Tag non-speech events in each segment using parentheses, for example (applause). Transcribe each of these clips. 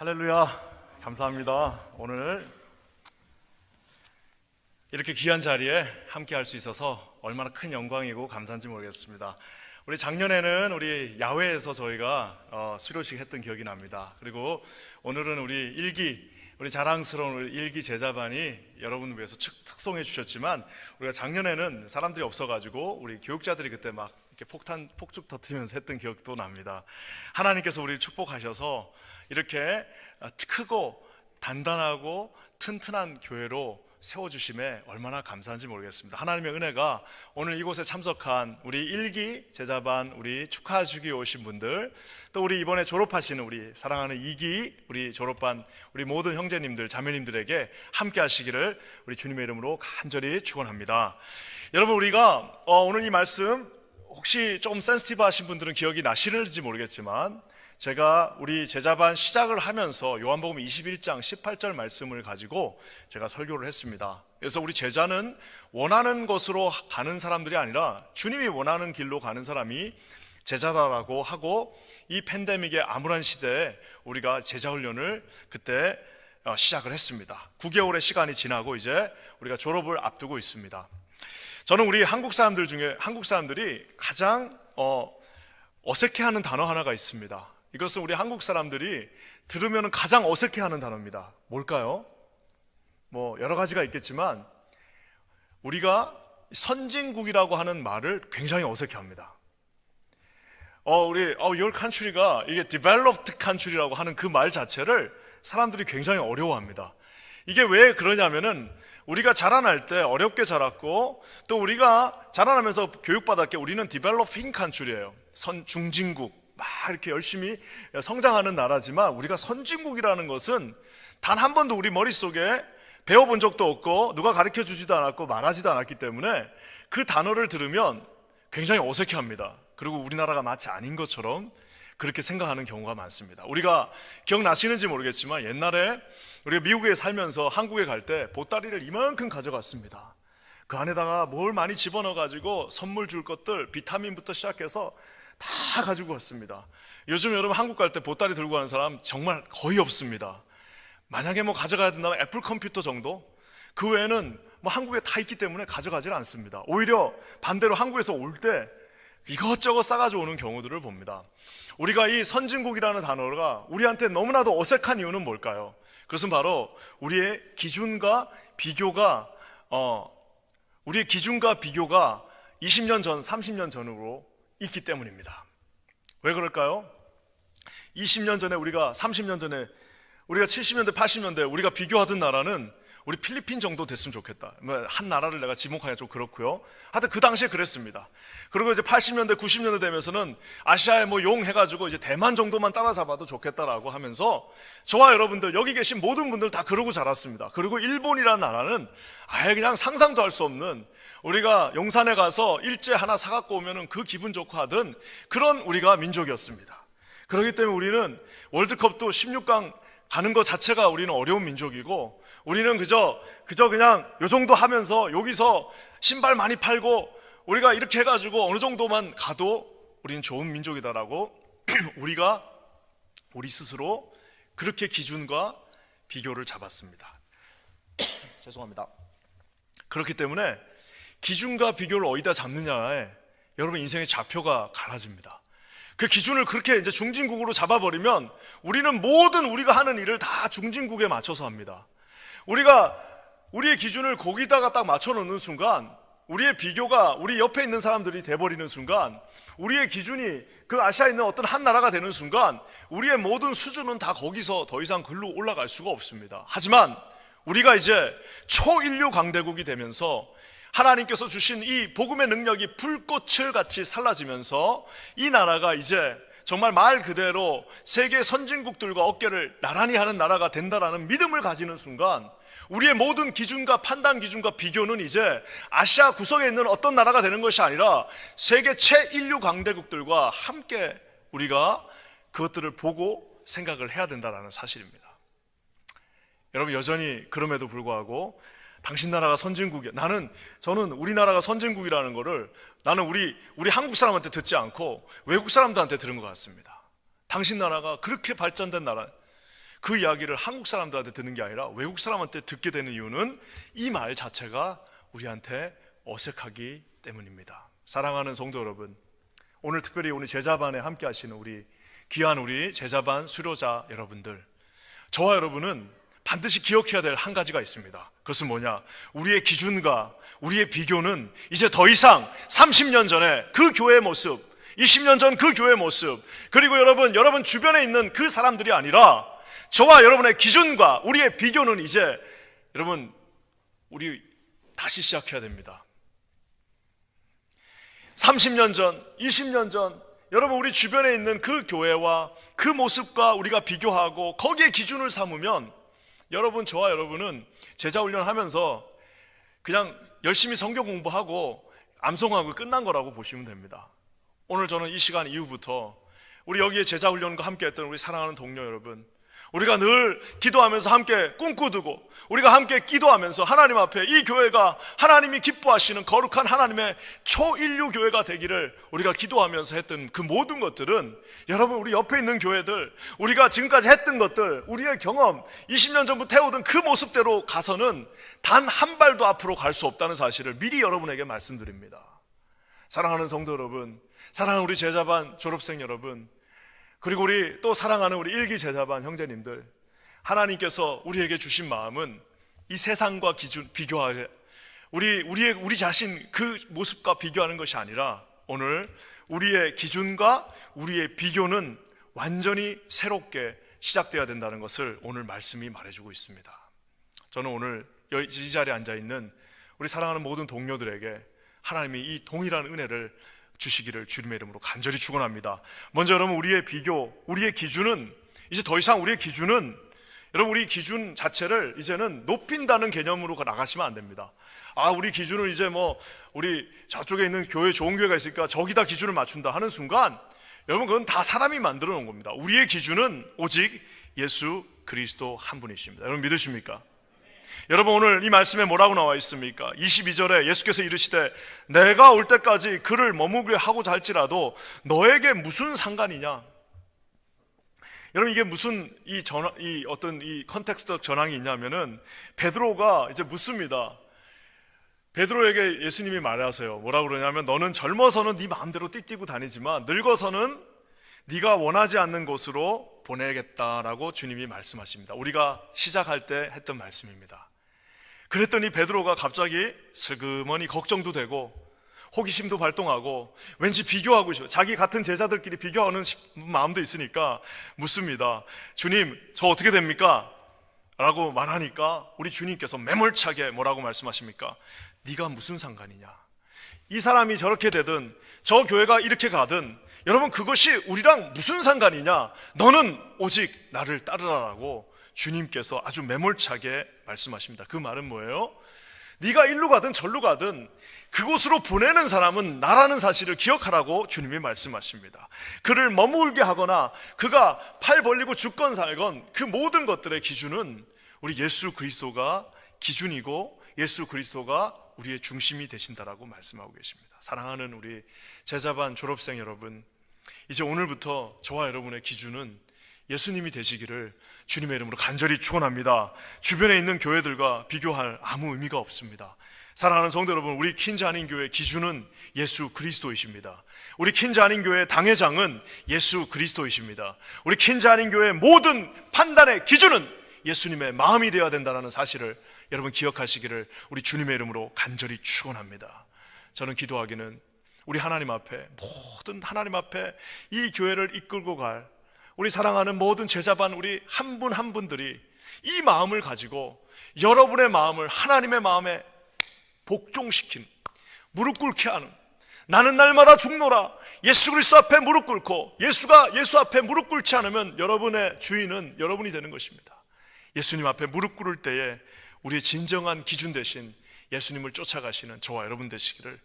할렐루야. 감사합니다. 오늘 이렇게 귀한 자리에 함께 할 수 있어서 얼마나 큰 영광이고 감사한지 모르겠습니다. 우리 작년에는 우리 야외에서 저희가 어, 수료식 했던 기억이 납니다. 그리고 오늘은 우리 일기 우리 자랑스러운 우리 일기 제자반이 여러분을 위해서 특- 특송해 주셨지만 우리가 작년에는 사람들이 없어가지고 우리 교육자들이 그때 막 이렇게 폭탄 폭죽 터트리면서 했던 기억도 납니다. 하나님께서 우리를 축복하셔서 이렇게 크고 단단하고 튼튼한 교회로 세워주심에 얼마나 감사한지 모르겠습니다. 하나님의 은혜가 오늘 이곳에 참석한 우리 일기 제자반 우리 축하 주기 오신 분들 또 우리 이번에 졸업하시는 우리 사랑하는 이기 우리 졸업반 우리 모든 형제님들 자매님들에게 함께 하시기를 우리 주님의 이름으로 간절히 축원합니다. 여러분 우리가 어, 오늘 이 말씀 혹시 좀 센스티브 하신 분들은 기억이 나시는지 모르겠지만 제가 우리 제자반 시작을 하면서 요한복음 21장 18절 말씀을 가지고 제가 설교를 했습니다. 그래서 우리 제자는 원하는 것으로 가는 사람들이 아니라 주님이 원하는 길로 가는 사람이 제자다라고 하고 이 팬데믹의 암울한 시대에 우리가 제자 훈련을 그때 어, 시작을 했습니다. 9개월의 시간이 지나고 이제 우리가 졸업을 앞두고 있습니다. 저는 우리 한국 사람들 중에 한국 사람들이 가장 어, 어색해하는 단어 하나가 있습니다. 이것은 우리 한국 사람들이 들으면 가장 어색해하는 단어입니다. 뭘까요? 뭐 여러 가지가 있겠지만 우리가 선진국이라고 하는 말을 굉장히 어색해합니다. 어 우리 어 your country가 이게 developed country라고 하는 그 말 자체를 사람들이 굉장히 어려워합니다. 이게 왜 그러냐면은 우리가 자라날 때 어렵게 자랐고 또 우리가 자라나면서 교육받았게 우리는 developing country예요. 선 중진국 막 이렇게 열심히 성장하는 나라지만 우리가 선진국이라는 것은 단 한 번도 우리 머릿속에 배워본 적도 없고 누가 가르쳐 주지도 않았고 말하지도 않았기 때문에 그 단어를 들으면 굉장히 어색해 합니다. 그리고 우리나라가 마치 아닌 것처럼 그렇게 생각하는 경우가 많습니다. 우리가 기억나시는지 모르겠지만 옛날에 우리가 미국에 살면서 한국에 갈 때 보따리를 이만큼 가져갔습니다. 그 안에다가 뭘 많이 집어넣어 가지고 선물 줄 것들 비타민부터 시작해서 다 가지고 왔습니다. 요즘 여러분 한국 갈 때 보따리 들고 가는 사람 정말 거의 없습니다. 만약에 뭐 가져가야 된다면 애플 컴퓨터 정도? 그 외에는 뭐 한국에 다 있기 때문에 가져가지는 않습니다. 오히려 반대로 한국에서 올 때 이것저것 싸가지고 오는 경우들을 봅니다. 우리가 이 선진국이라는 단어가 우리한테 너무나도 어색한 이유는 뭘까요? 그것은 바로 우리의 기준과 비교가 어 우리의 기준과 비교가 20년 전, 30년 전으로 있기 때문입니다. 왜 그럴까요? 20년 전에 우리가 30년 전에 우리가 70년대, 80년대 우리가 비교하던 나라는 우리 필리핀 정도 됐으면 좋겠다. 뭐한 나라를 내가 지목하기가 좀 그렇고요. 하여튼 그 당시에 그랬습니다. 그리고 이제 80년대, 90년대 되면서는 아시아에 뭐 용 해가지고 이제 대만 정도만 따라잡아도 좋겠다라고 하면서 저와 여러분들 여기 계신 모든 분들 다 그러고 자랐습니다. 그리고 일본이라는 나라는 아예 그냥 상상도 할 수 없는 우리가 용산에 가서 일제 하나 사갖고 오면은 그 기분 좋고 하던 그런 우리가 민족이었습니다. 그렇기 때문에 우리는 월드컵도 16강 가는 것 자체가 우리는 어려운 민족이고 우리는 그저 그저 그냥 요 정도 하면서 여기서 신발 많이 팔고 우리가 이렇게 해가지고 어느 정도만 가도 우리는 좋은 민족이다라고 (clears throat) 우리가 우리 스스로 그렇게 기준과 비교를 잡았습니다. (clears throat) 죄송합니다. 그렇기 때문에 기준과 비교를 어디다 잡느냐에 여러분 인생의 좌표가 갈라집니다. 그 기준을 그렇게 이제 중진국으로 잡아버리면 우리는 모든 우리가 하는 일을 다 중진국에 맞춰서 합니다. 우리가 우리의 기준을 거기다가 딱 맞춰 놓는 순간 우리의 비교가 우리 옆에 있는 사람들이 돼버리는 순간 우리의 기준이 그 아시아에 있는 어떤 한 나라가 되는 순간 우리의 모든 수준은 다 거기서 더 이상 글로 올라갈 수가 없습니다. 하지만 우리가 이제 초인류 강대국이 되면서 하나님께서 주신 이 복음의 능력이 불꽃을 같이 살라지면서 이 나라가 이제 정말 말 그대로 세계 선진국들과 어깨를 나란히 하는 나라가 된다라는 믿음을 가지는 순간 우리의 모든 기준과 판단 기준과 비교는 이제 아시아 구석에 있는 어떤 나라가 되는 것이 아니라 세계 최인류 강대국들과 함께 우리가 그것들을 보고 생각을 해야 된다라는 사실입니다. 여러분 여전히 그럼에도 불구하고 당신 나라가 선진국이야. 나는 저는 우리나라가 선진국이라는 거를 나는 우리 우리 한국 사람한테 듣지 않고 외국 사람들한테 들은 것 같습니다. 당신 나라가 그렇게 발전된 나라. 그 이야기를 한국 사람들한테 듣는 게 아니라 외국 사람한테 듣게 되는 이유는 이 말 자체가 우리한테 어색하기 때문입니다. 사랑하는 성도 여러분, 오늘 특별히 오늘 제자반에 함께 하시는 우리 귀한 우리 제자반 수료자 여러분들, 저와 여러분은 반드시 기억해야 될 한 가지가 있습니다. 그것은 뭐냐? 우리의 기준과 우리의 비교는 이제 더 이상 30년 전에 그 교회의 모습, 20년 전 그 교회의 모습, 그리고 여러분, 여러분 주변에 있는 그 사람들이 아니라 저와 여러분의 기준과 우리의 비교는 이제 여러분, 우리 다시 시작해야 됩니다. 30년 전, 20년 전, 여러분 우리 주변에 있는 그 교회와 그 모습과 우리가 비교하고 거기에 기준을 삼으면 여러분 저와 여러분은 제자 훈련 하면서 그냥 열심히 성경 공부하고 암송하고 끝난 거라고 보시면 됩니다. 오늘 저는 이 시간 이후부터 우리 여기에 제자 훈련과 함께 했던 우리 사랑하는 동료 여러분 우리가 늘 기도하면서 함께 꿈꾸두고 우리가 함께 기도하면서 하나님 앞에 이 교회가 하나님이 기뻐하시는 거룩한 하나님의 초인류 교회가 되기를 우리가 기도하면서 했던 그 모든 것들은 여러분 우리 옆에 있는 교회들 우리가 지금까지 했던 것들 우리의 경험 20년 전부터 해오던 그 모습대로 가서는 단 한 발도 앞으로 갈 수 없다는 사실을 미리 여러분에게 말씀드립니다. 사랑하는 성도 여러분, 사랑하는 우리 제자반 졸업생 여러분, 그리고 우리 또 사랑하는 우리 일기 제자반 형제님들, 하나님께서 우리에게 주신 마음은 이 세상과 기준 비교하게 우리 우리의 우리 자신 그 모습과 비교하는 것이 아니라 오늘 우리의 기준과 우리의 비교는 완전히 새롭게 시작돼야 된다는 것을 오늘 말씀이 말해주고 있습니다. 저는 오늘 이 자리에 앉아 있는 우리 사랑하는 모든 동료들에게 하나님이 이 동일한 은혜를 주시기를 주님의 이름으로 간절히 축원합니다. 먼저 여러분 우리의 비교, 우리의 기준은 이제 더 이상 우리의 기준은 여러분 우리 기준 자체를 이제는 높인다는 개념으로 나가시면 안 됩니다. 아 우리 기준은 이제 뭐 우리 저쪽에 있는 교회 좋은 교회가 있으니까 저기다 기준을 맞춘다 하는 순간 여러분 그건 다 사람이 만들어 놓은 겁니다. 우리의 기준은 오직 예수 그리스도 한 분이십니다. 여러분 믿으십니까? 여러분 오늘 이 말씀에 뭐라고 나와 있습니까? 22절에 예수께서 이르시되 내가 올 때까지 그를 머무게 하고자 할지라도 너에게 무슨 상관이냐? 여러분 이게 무슨 이 전화 이 어떤 이 컨텍스트 전황이 있냐면은 베드로가 이제 묻습니다. 베드로에게 예수님이 말하세요. 뭐라고 그러냐면 너는 젊어서는 네 마음대로 띠뛰고 다니지만 늙어서는 네가 원하지 않는 곳으로 보내겠다라고 주님이 말씀하십니다. 우리가 시작할 때 했던 말씀입니다. 그랬더니 베드로가 갑자기 슬그머니 걱정도 되고 호기심도 발동하고 왠지 비교하고 싶어. 자기 같은 제자들끼리 비교하는 마음도 있으니까 묻습니다. 주님, 저 어떻게 됩니까? 라고 말하니까 우리 주님께서 매몰차게 뭐라고 말씀하십니까? 네가 무슨 상관이냐? 이 사람이 저렇게 되든 저 교회가 이렇게 가든 여러분 그것이 우리랑 무슨 상관이냐? 너는 오직 나를 따르라라고 주님께서 아주 매몰차게 말씀하십니다. 그 말은 뭐예요? 네가 일로 가든 절로 가든 그곳으로 보내는 사람은 나라는 사실을 기억하라고 주님이 말씀하십니다. 그를 머물게 하거나 그가 팔 벌리고 죽건 살건 그 모든 것들의 기준은 우리 예수 그리스도가 기준이고 예수 그리스도가 우리의 중심이 되신다라고 말씀하고 계십니다. 사랑하는 우리 제자반 졸업생 여러분, 이제 오늘부터 저와 여러분의 기준은 예수님이 되시기를 주님의 이름으로 간절히 축원합니다. 주변에 있는 교회들과 비교할 아무 의미가 없습니다. 사랑하는 성도 여러분, 우리 킨자 한인 교회 기준은 예수 그리스도이십니다. 우리 킨자 한인 교회 당회장은 예수 그리스도이십니다. 우리 킨자 한인 교회 모든 판단의 기준은 예수님의 마음이 되어야 된다는 사실을 여러분 기억하시기를 우리 주님의 이름으로 간절히 축원합니다. 저는 기도하기는 우리 하나님 앞에 모든 하나님 앞에 이 교회를 이끌고 갈 우리 사랑하는 모든 제자반 우리 한분한 분들이 이 마음을 가지고 여러분의 마음을 하나님의 마음에 복종시킨 무릎 꿇게 하는 나는 날마다 죽노라 예수 그리스도 앞에 무릎 꿇고 예수가 예수 앞에 무릎 꿇지 않으면 여러분의 주인은 여러분이 되는 것입니다. 예수님 앞에 무릎 꿇을 때에 우리의 진정한 기준 대신 예수님을 쫓아가시는 저와 여러분 되시기를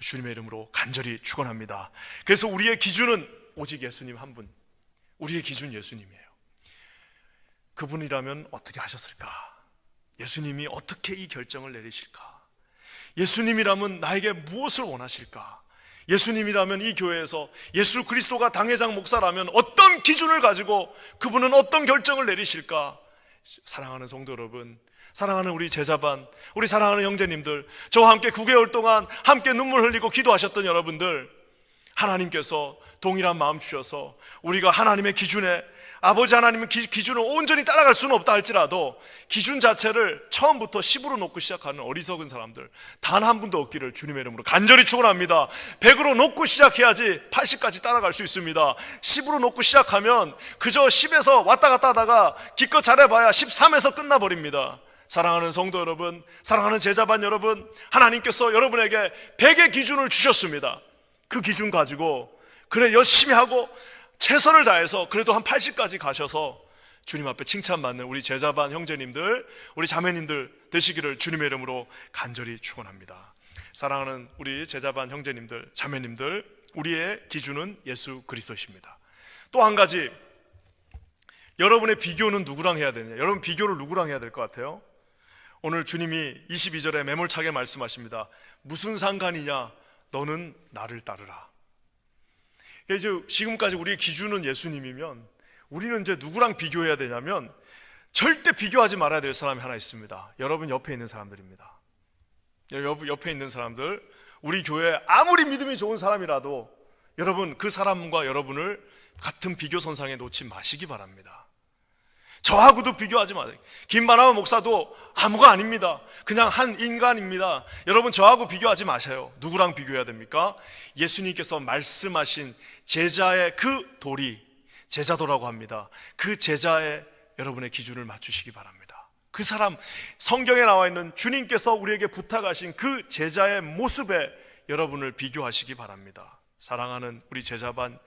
주님의 이름으로 간절히 축원합니다. 그래서 우리의 기준은 오직 예수님 한 분. 우리의 기준 예수님이에요. 그분이라면 어떻게 하셨을까? 예수님이 어떻게 이 결정을 내리실까? 예수님이라면 나에게 무엇을 원하실까? 예수님이라면 이 교회에서 예수 그리스도가 당회장 목사라면 어떤 기준을 가지고 그분은 어떤 결정을 내리실까? 사랑하는 성도 여러분, 사랑하는 우리 제자반, 우리 사랑하는 형제님들, 저와 함께 9개월 동안 함께 눈물 흘리고 기도하셨던 여러분들, 하나님께서 동일한 마음 주셔서 우리가 하나님의 기준에 아버지 하나님은 기, 기준을 온전히 따라갈 수는 없다 할지라도 기준 자체를 처음부터 10으로 놓고 시작하는 어리석은 사람들 단 한 분도 없기를 주님의 이름으로 간절히 축원합니다. 100으로 놓고 시작해야지 80까지 따라갈 수 있습니다. 10으로 놓고 시작하면 그저 10에서 왔다 갔다 하다가 기껏 잘해봐야 13에서 끝나버립니다. 사랑하는 성도 여러분, 사랑하는 제자반 여러분, 하나님께서 여러분에게 100의 기준을 주셨습니다. 그 기준 가지고 그래 열심히 하고 최선을 다해서 그래도 한 80까지 가셔서 주님 앞에 칭찬받는 우리 제자반 형제님들, 우리 자매님들 되시기를 주님의 이름으로 간절히 축원합니다. 사랑하는 우리 제자반 형제님들, 자매님들, 우리의 기준은 예수 그리스도십니다. 또 한 가지 여러분의 비교는 누구랑 해야 되냐? 여러분 비교를 누구랑 해야 될 것 같아요? 오늘 주님이 22절에 매몰차게 말씀하십니다. 무슨 상관이냐? 너는 나를 따르라. 이제 지금까지 우리의 기준은 예수님이면 우리는 이제 누구랑 비교해야 되냐면 절대 비교하지 말아야 될 사람이 하나 있습니다. 여러분 옆에 있는 사람들입니다. 옆- 옆에 있는 사람들, 우리 교회 아무리 믿음이 좋은 사람이라도 여러분 그 사람과 여러분을 같은 비교 선상에 놓지 마시기 바랍니다. 저하고도 비교하지 마세요. 김바나마 목사도 아무가 아닙니다. 그냥 한 인간입니다. 여러분 저하고 비교하지 마세요. 누구랑 비교해야 됩니까? 예수님께서 말씀하신 제자의 그 돌이 제자도라고 합니다. 그 제자의 여러분의 기준을 맞추시기 바랍니다. 그 사람 성경에 나와 있는 주님께서 우리에게 부탁하신 그 제자의 모습에 여러분을 비교하시기 바랍니다. 사랑하는 우리 제자반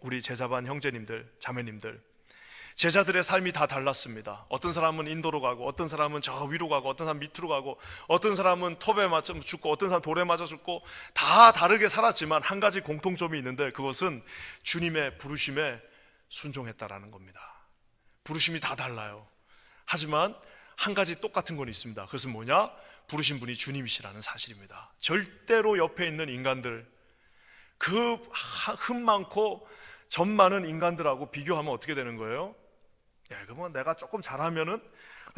우리 제자반 형제님들, 자매님들 제자들의 삶이 다 달랐습니다. 어떤 사람은 인도로 가고, 어떤 사람은 저 위로 가고, 어떤 사람 밑으로 가고, 어떤 사람은 톱에 맞아 죽고, 어떤 사람 돌에 맞아 죽고, 다 다르게 살았지만 한 가지 공통점이 있는데 그것은 주님의 부르심에 순종했다라는 겁니다. 부르심이 다 달라요. 하지만 한 가지 똑같은 건 있습니다. 그것은 뭐냐? 부르신 분이 주님이시라는 사실입니다. 절대로 옆에 있는 인간들, 그 흠 많고 점 많은 인간들하고 비교하면 어떻게 되는 거예요? 야, 그러면 내가 조금 잘하면은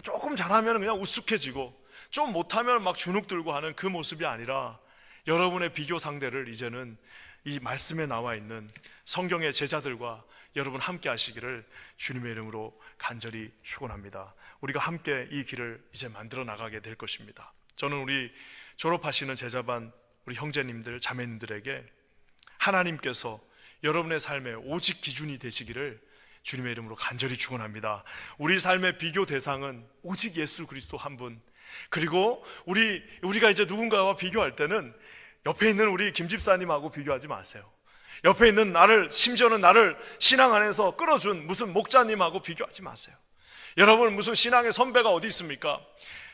조금 잘하면은 그냥 우습해지고 좀 못하면 막 주눅 들고 하는 그 모습이 아니라 여러분의 비교 상대를 이제는 이 말씀에 나와 있는 성경의 제자들과 여러분 함께 하시기를 주님의 이름으로 간절히 축원합니다. 우리가 함께 이 길을 이제 만들어 나가게 될 것입니다. 저는 우리 졸업하시는 제자반 우리 형제님들 자매님들에게 하나님께서 여러분의 삶에 오직 기준이 되시기를 주님의 이름으로 간절히 축원합니다. 우리 삶의 비교 대상은 오직 예수 그리스도 한 분. 그리고 우리 우리가 이제 누군가와 비교할 때는 옆에 있는 우리 김 집사님하고 비교하지 마세요. 옆에 있는 나를 심지어는 나를 신앙 안에서 끌어준 무슨 목자님하고 비교하지 마세요. 여러분 무슨 신앙의 선배가 어디 있습니까?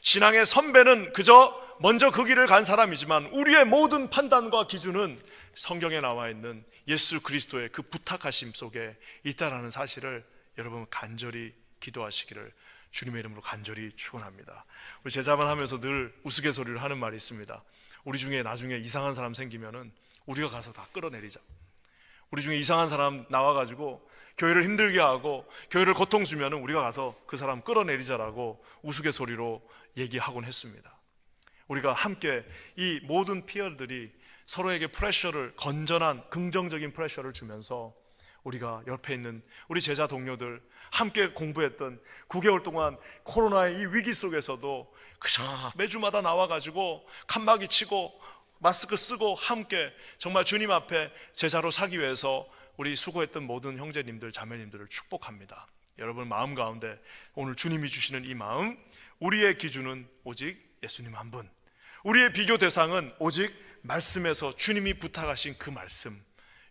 신앙의 선배는 그저 먼저 그 길을 간 사람이지만 우리의 모든 판단과 기준은 성경에 나와 있는 예수 그리스도의 그 부탁하심 속에 있다라는 사실을 여러분 간절히 기도하시기를 주님의 이름으로 간절히 축원합니다. 우리 제자만 하면서 늘 우스갯소리를 하는 말이 있습니다. 우리 중에 나중에 이상한 사람 생기면은 우리가 가서 다 끌어내리자. 우리 중에 이상한 사람 나와가지고 교회를 힘들게 하고 교회를 고통 주면은 우리가 가서 그 사람 끌어내리자라고 우스갯소리로 얘기하곤 했습니다. 우리가 함께 이 모든 피어들이 서로에게 프레셔를 건전한 긍정적인 프레셔를 주면서 우리가 옆에 있는 우리 제자 동료들 함께 공부했던 9개월 동안 코로나의 이 위기 속에서도 그저 매주마다 나와 가지고 칸막이 치고 마스크 쓰고 함께 정말 주님 앞에 제자로 사기 위해서 우리 수고했던 모든 형제님들 자매님들을 축복합니다. 여러분 마음 가운데 오늘 주님이 주시는 이 마음 우리의 기준은 오직 예수님 한 분. 우리의 비교 대상은 오직 말씀에서 주님이 부탁하신 그 말씀.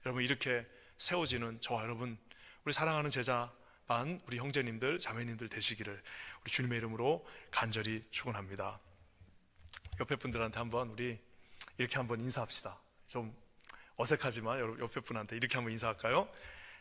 여러분 이렇게 세워지는 저와 여러분 우리 사랑하는 제자 반 우리 형제님들 자매님들 되시기를 우리 주님의 이름으로 간절히 축원합니다. 옆에 분들한테 한번 우리 이렇게 한번 인사합시다. 좀 어색하지만 여러분 옆에 분한테 이렇게 한번 인사할까요?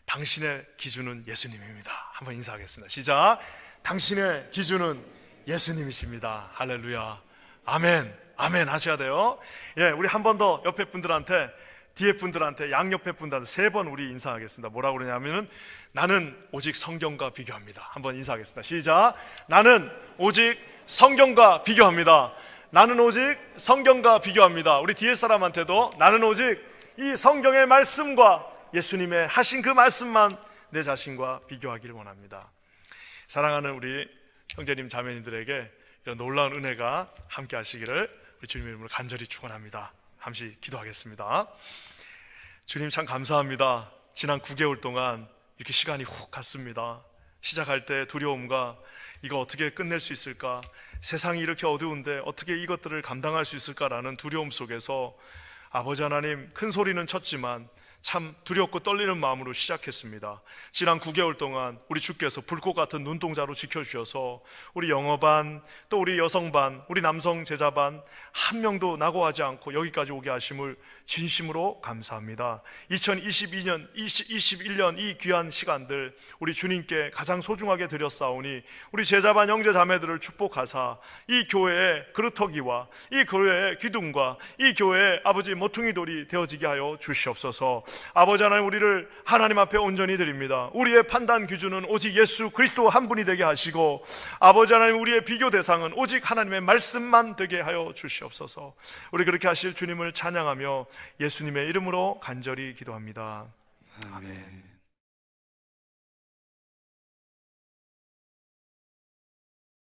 당신의 기준은 예수님입니다. 한번 인사하겠습니다. 시작. 당신의 기준은 예수님이십니다. 할렐루야. 아멘. 아멘 하셔야 돼요. 예, 우리 한 번 더 옆에 분들한테 뒤에 분들한테 양옆에 분들한테 세 번 우리 인사하겠습니다. 뭐라고 그러냐면은 나는 오직 성경과 비교합니다. 한번 인사하겠습니다. 시작. 나는 오직 성경과 비교합니다. 나는 오직 성경과 비교합니다. 우리 뒤에 사람한테도 나는 오직 이 성경의 말씀과 예수님의 하신 그 말씀만 내 자신과 비교하기를 원합니다. 사랑하는 우리 형제님 자매님들에게 이런 놀라운 은혜가 함께 하시기를 우리 주님 이름으로 간절히 축원합니다. 함시 기도하겠습니다. 주님 참 감사합니다. 지난 9개월 동안 이렇게 시간이 훅 갔습니다. 시작할 때 두려움과 이거 어떻게 끝낼 수 있을까? 세상이 이렇게 어두운데 어떻게 이것들을 감당할 수 있을까라는 두려움 속에서 아버지 하나님 큰 소리는 쳤지만 참 두렵고 떨리는 마음으로 시작했습니다. 지난 9개월 동안 우리 주께서 불꽃 같은 눈동자로 지켜주셔서 우리 영어반 또 우리 여성반 우리 남성 제자반 한 명도 낙오하지 않고 여기까지 오게 하심을 진심으로 감사합니다. 2022년 2021년 이 귀한 시간들 우리 주님께 가장 소중하게 드렸사오니 우리 제자반 형제 자매들을 축복하사 이 교회의 그루터기와 이 교회의 기둥과 이 교회의 아버지 모퉁이 돌이 되어지게 하여 주시옵소서. 아버지 하나님 우리를 하나님 앞에 온전히 드립니다. 우리의 판단 기준은 오직 예수 그리스도 한 분이 되게 하시고 아버지 하나님 우리의 비교 대상은 오직 하나님의 말씀만 되게 하여 주시옵소서. 우리 그렇게 하실 주님을 찬양하며 예수님의 이름으로 간절히 기도합니다. 아멘.